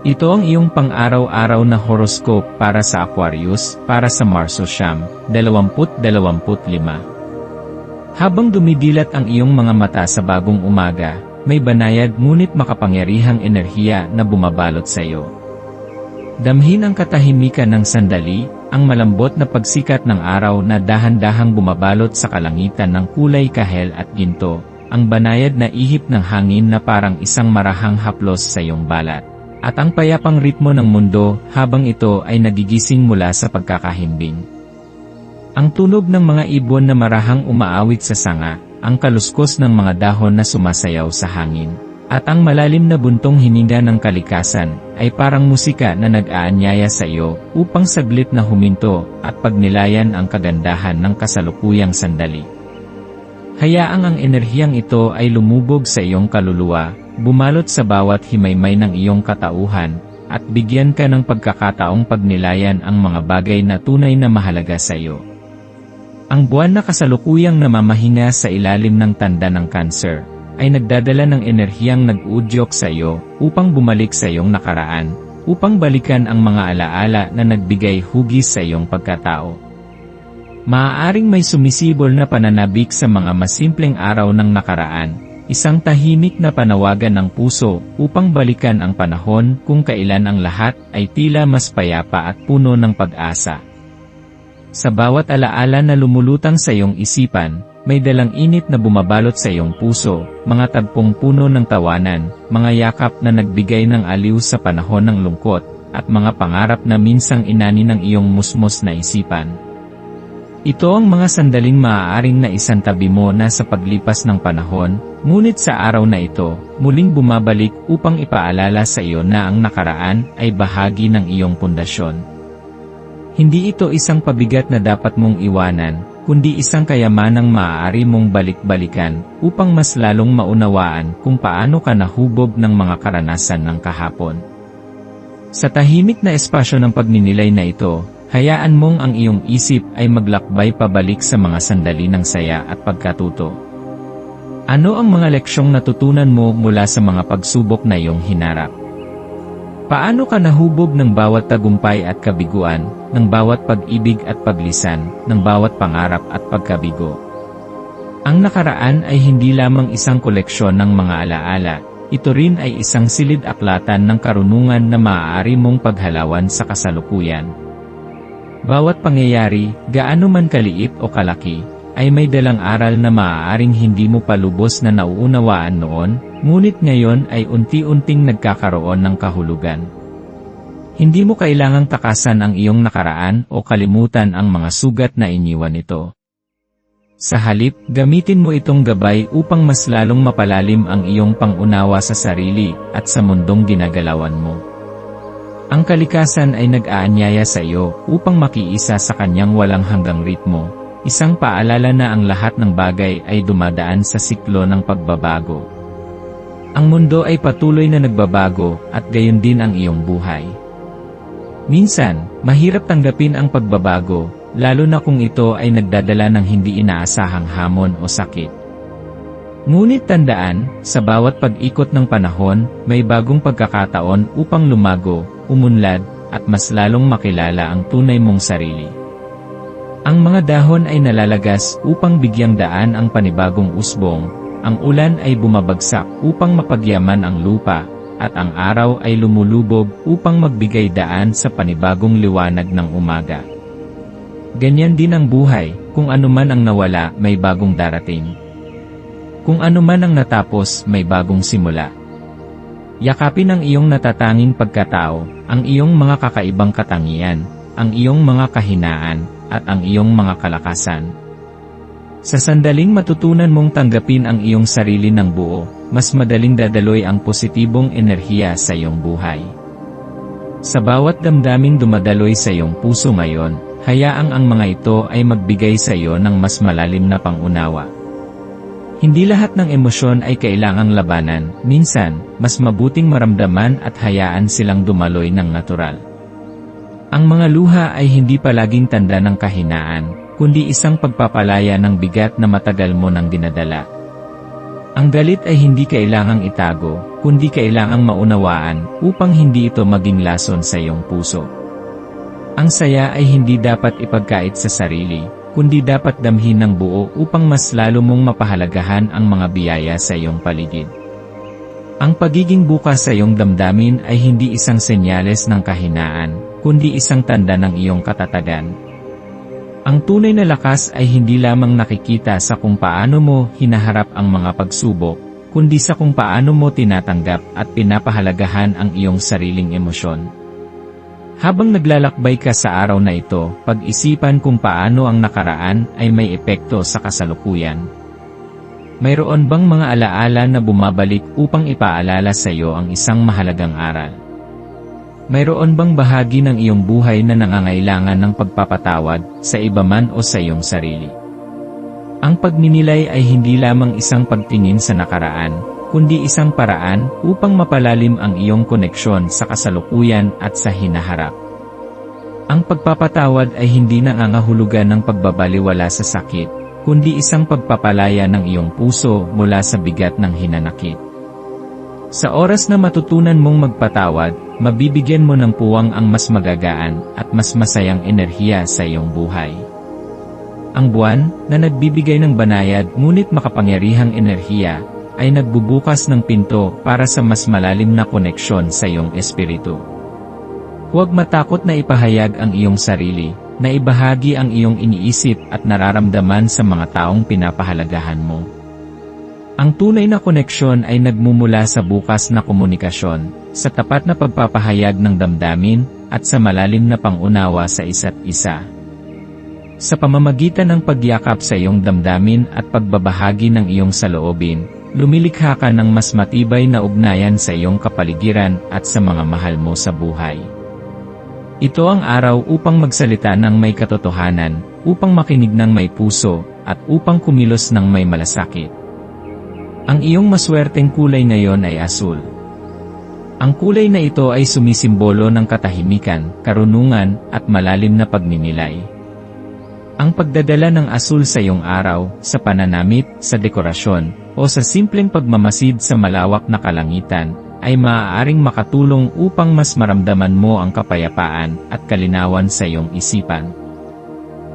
Ito ang iyong pang-araw-araw na horoscope para sa Aquarius, para sa Marso Siyam, 2025. Habang dumidilat ang iyong mga mata sa bagong umaga, may banayad ngunit makapangyarihang enerhiya na bumabalot sa iyo. Damhin ang katahimikan ng sandali, ang malambot na pagsikat ng araw na dahan-dahang bumabalot sa kalangitan ng kulay kahel at ginto, ang banayad na ihip ng hangin na parang isang marahang haplos sa iyong balat at ang payapang ritmo ng mundo habang ito ay nagigising mula sa pagkakahimbing. Ang tunog ng mga ibon na marahang umaawit sa sanga, ang kaluskos ng mga dahon na sumasayaw sa hangin, at ang malalim na buntong hininga ng kalikasan ay parang musika na nag-aanyaya sa iyo upang saglit na huminto at pagnilayan ang kagandahan ng kasalukuyang sandali. Hayaang ang enerhiyang ito ay lumubog sa iyong kaluluwa bumalot sa bawat himaymay ng iyong katauhan, at bigyan ka ng pagkakataong pagnilayan ang mga bagay na tunay na mahalaga sa iyo. Ang buwan na kasalukuyang namamahinga sa ilalim ng tanda ng cancer, ay nagdadala ng enerhiyang nag-udyok sa iyo upang bumalik sa iyong nakaraan, upang balikan ang mga alaala na nagbigay hugis sa iyong pagkatao. Maaaring may sumisibol na pananabik sa mga masimpleng araw ng nakaraan, Isang tahimik na panawagan ng puso upang balikan ang panahon kung kailan ang lahat ay tila mas payapa at puno ng pag-asa. Sa bawat alaala na lumulutang sa iyong isipan, may dalang init na bumabalot sa iyong puso, mga tagpong puno ng tawanan, mga yakap na nagbigay ng aliw sa panahon ng lungkot, at mga pangarap na minsang inani ng iyong musmos na isipan. Ito ang mga sandaling maaaring na isantabi mo na sa paglipas ng panahon, ngunit sa araw na ito, muling bumabalik upang ipaalala sa iyo na ang nakaraan ay bahagi ng iyong pundasyon. Hindi ito isang pabigat na dapat mong iwanan, kundi isang kayamanang maaari mong balik-balikan upang mas lalong maunawaan kung paano ka nahubog ng mga karanasan ng kahapon. Sa tahimik na espasyo ng pagninilay na ito, Hayaan mong ang iyong isip ay maglakbay pabalik sa mga sandali ng saya at pagkatuto. Ano ang mga leksyong natutunan mo mula sa mga pagsubok na iyong hinarap? Paano ka nahubog ng bawat tagumpay at kabiguan, ng bawat pag-ibig at paglisan, ng bawat pangarap at pagkabigo? Ang nakaraan ay hindi lamang isang koleksyon ng mga alaala, ito rin ay isang silid-aklatan ng karunungan na maaari mong paghalawan sa kasalukuyan. Bawat pangyayari, gaano man kaliit o kalaki, ay may dalang aral na maaaring hindi mo palubos na nauunawaan noon, ngunit ngayon ay unti-unting nagkakaroon ng kahulugan. Hindi mo kailangang takasan ang iyong nakaraan o kalimutan ang mga sugat na iniwan nito. Sa halip, gamitin mo itong gabay upang mas lalong mapalalim ang iyong pangunawa sa sarili at sa mundong ginagalawan mo. Ang kalikasan ay nag-aanyaya sa iyo upang makiisa sa kanyang walang hanggang ritmo, isang paalala na ang lahat ng bagay ay dumadaan sa siklo ng pagbabago. Ang mundo ay patuloy na nagbabago at gayon din ang iyong buhay. Minsan, mahirap tanggapin ang pagbabago, lalo na kung ito ay nagdadala ng hindi inaasahang hamon o sakit. Ngunit tandaan, sa bawat pag-ikot ng panahon, may bagong pagkakataon upang lumago, umunlad, at mas lalong makilala ang tunay mong sarili. Ang mga dahon ay nalalagas upang bigyang daan ang panibagong usbong, ang ulan ay bumabagsak upang mapagyaman ang lupa, at ang araw ay lumulubog upang magbigay daan sa panibagong liwanag ng umaga. Ganyan din ang buhay, kung anuman ang nawala, may bagong darating. Kung anuman ang natapos, may bagong simula. Yakapin ang iyong natatanging pagkatao, ang iyong mga kakaibang katangian, ang iyong mga kahinaan, at ang iyong mga kalakasan. Sa sandaling matutunan mong tanggapin ang iyong sarili ng buo, mas madaling dadaloy ang positibong enerhiya sa iyong buhay. Sa bawat damdaming dumadaloy sa iyong puso ngayon, hayaang ang mga ito ay magbigay sa iyo ng mas malalim na pangunawa. Hindi lahat ng emosyon ay kailangang labanan, minsan, mas mabuting maramdaman at hayaan silang dumaloy ng natural. Ang mga luha ay hindi palaging tanda ng kahinaan, kundi isang pagpapalaya ng bigat na matagal mo nang dinadala. Ang galit ay hindi kailangang itago, kundi kailangang maunawaan upang hindi ito maging lason sa iyong puso. Ang saya ay hindi dapat ipagkait sa sarili, kundi dapat damhin ng buo upang mas lalo mong mapahalagahan ang mga biyaya sa iyong paligid. Ang pagiging bukas sa iyong damdamin ay hindi isang senyales ng kahinaan, kundi isang tanda ng iyong katatagan. Ang tunay na lakas ay hindi lamang nakikita sa kung paano mo hinaharap ang mga pagsubok, kundi sa kung paano mo tinatanggap at pinapahalagahan ang iyong sariling emosyon. Habang naglalakbay ka sa araw na ito, pag-isipan kung paano ang nakaraan ay may epekto sa kasalukuyan. Mayroon bang mga alaala na bumabalik upang ipaalala sa iyo ang isang mahalagang aral? Mayroon bang bahagi ng iyong buhay na nangangailangan ng pagpapatawad sa iba man o sa iyong sarili? Ang pagninilay ay hindi lamang isang pagtingin sa nakaraan, kundi isang paraan upang mapalalim ang iyong koneksyon sa kasalukuyan at sa hinaharap. Ang pagpapatawad ay hindi nangangahulugan ng pagbabaliwala sa sakit, kundi isang pagpapalaya ng iyong puso mula sa bigat ng hinanakit. Sa oras na matutunan mong magpatawad, mabibigyan mo ng puwang ang mas magagaan at mas masayang enerhiya sa iyong buhay. Ang buwan, na nagbibigay ng banayad ngunit makapangyarihang enerhiya, ay nagbubukas ng pinto para sa mas malalim na koneksyon sa iyong espiritu. Huwag matakot na ipahayag ang iyong sarili, na ibahagi ang iyong iniisip at nararamdaman sa mga taong pinapahalagahan mo. Ang tunay na koneksyon ay nagmumula sa bukas na komunikasyon, sa tapat na pagpapahayag ng damdamin, at sa malalim na pangunawa sa isa't isa. Sa pamamagitan ng pagyakap sa iyong damdamin at pagbabahagi ng iyong saloobin, lumilikha ka ng mas matibay na ugnayan sa iyong kapaligiran at sa mga mahal mo sa buhay. Ito ang araw upang magsalita ng may katotohanan, upang makinig ng may puso, at upang kumilos ng may malasakit. Ang iyong maswerteng kulay ngayon ay asul. Ang kulay na ito ay sumisimbolo ng katahimikan, karunungan, at malalim na pagninilay. Ang pagdadala ng asul sa iyong araw, sa pananamit, sa dekorasyon, o sa simpleng pagmamasid sa malawak na kalangitan, ay maaaring makatulong upang mas maramdaman mo ang kapayapaan at kalinawan sa iyong isipan.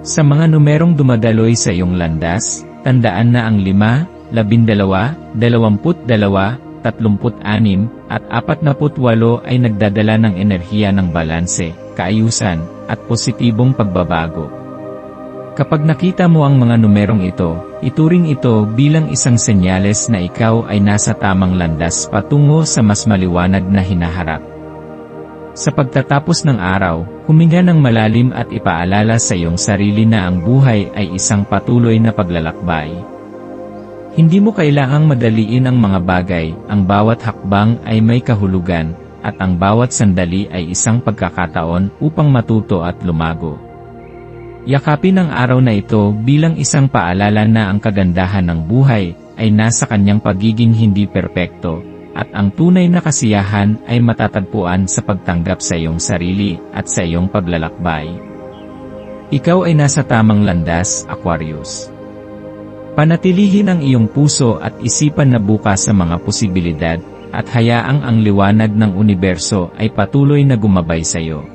Sa mga numerong dumadaloy sa iyong landas, tandaan na ang 5, 12, 22, 36, at 48 ay nagdadala ng enerhiya ng balanse, kaayusan, at positibong pagbabago. Kapag nakita mo ang mga numerong ito, ituring ito bilang isang senyales na ikaw ay nasa tamang landas patungo sa mas maliwanag na hinaharap. Sa pagtatapos ng araw, huminga ng malalim at ipaalala sa iyong sarili na ang buhay ay isang patuloy na paglalakbay. Hindi mo kailangang madaliin ang mga bagay, ang bawat hakbang ay may kahulugan, at ang bawat sandali ay isang pagkakataon upang matuto at lumago. Yakapin ang araw na ito bilang isang paalala na ang kagandahan ng buhay ay nasa kanyang pagiging hindi perpekto, at ang tunay na kasiyahan ay matatagpuan sa pagtanggap sa iyong sarili at sa iyong paglalakbay. Ikaw ay nasa tamang landas, Aquarius. Panatilihin ang iyong puso at isipan na bukas sa mga posibilidad, at hayaang ang liwanag ng universo ay patuloy na gumabay sa iyo.